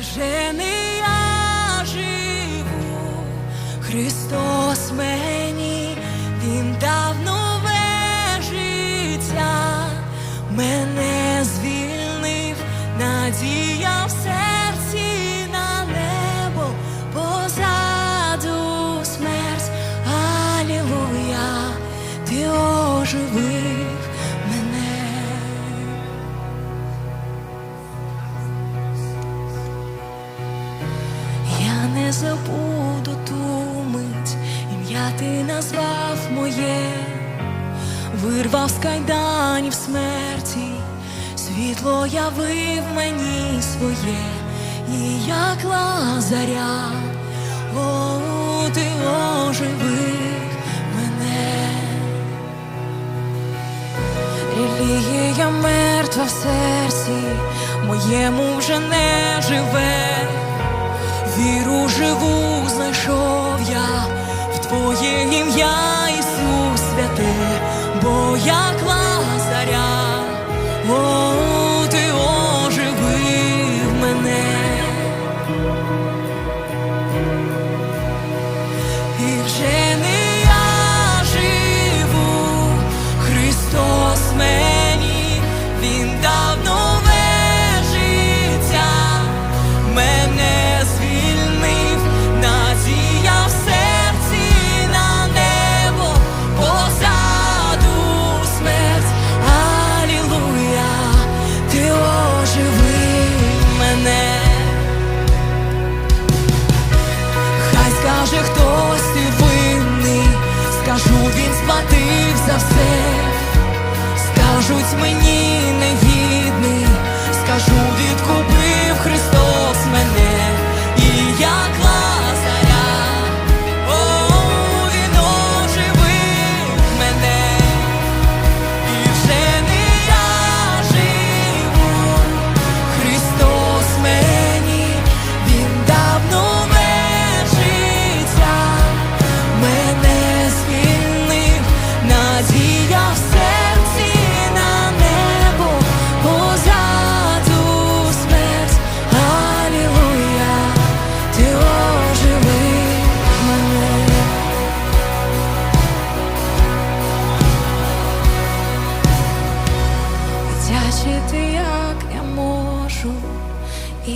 вже не я живу, Христос мені, Він дав нове життя, мене звільнив, надія в серці на небо, позаду смерть, Алілуя, ти оживив забуду ту мить, ім'я ти назвав моє, вирвав з кайданів смерті, світло явив мені своє, і як лазаря, о, ти оживив мене. Релігія мертва в серці, моєму вже не живе. Віру живу знайшов я в Твоє ім'я Ісус святе, бо як лазаря, Скаже хтось і винний, скажу, він сплатив за все. Скажуть мені негідний, скажу, відкупив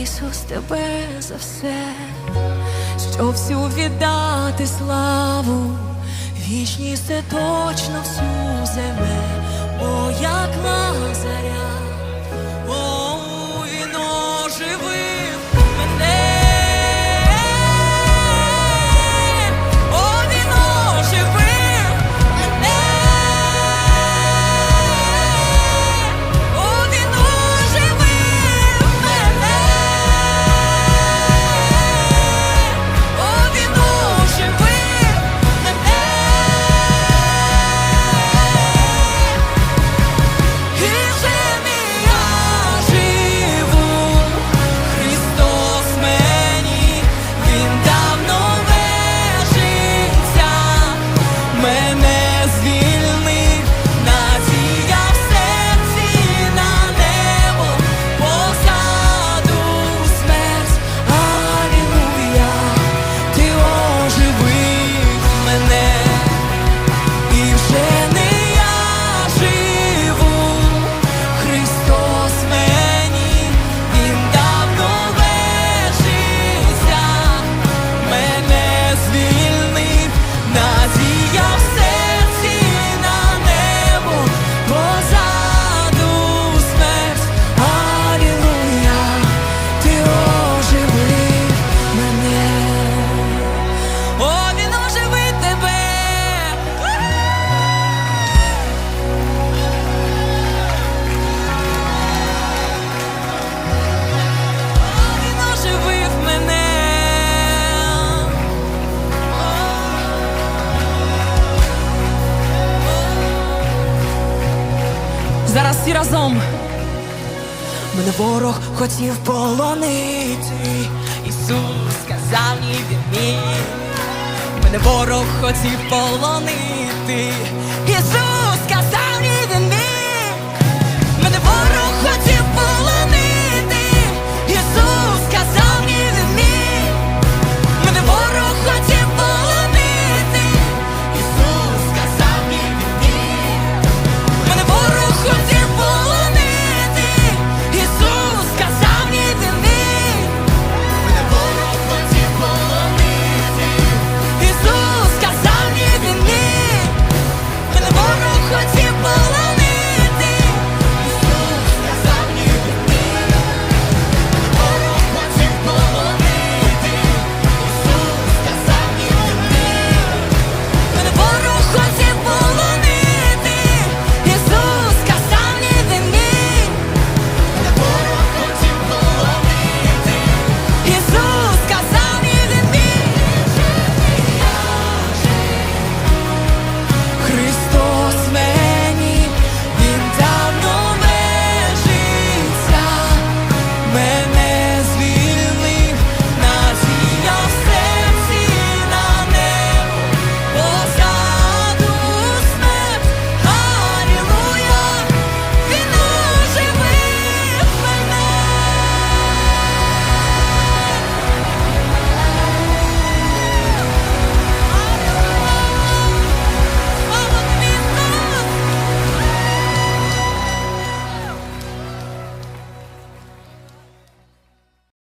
Ісус, тебе за все, що всю віддати славу, вічність це точно всю земле, о, як лазаря, Зараз всі разом. Мене ворог хотів полонити. Ісус сказав ні він ні. Мене ворог хотів полонити.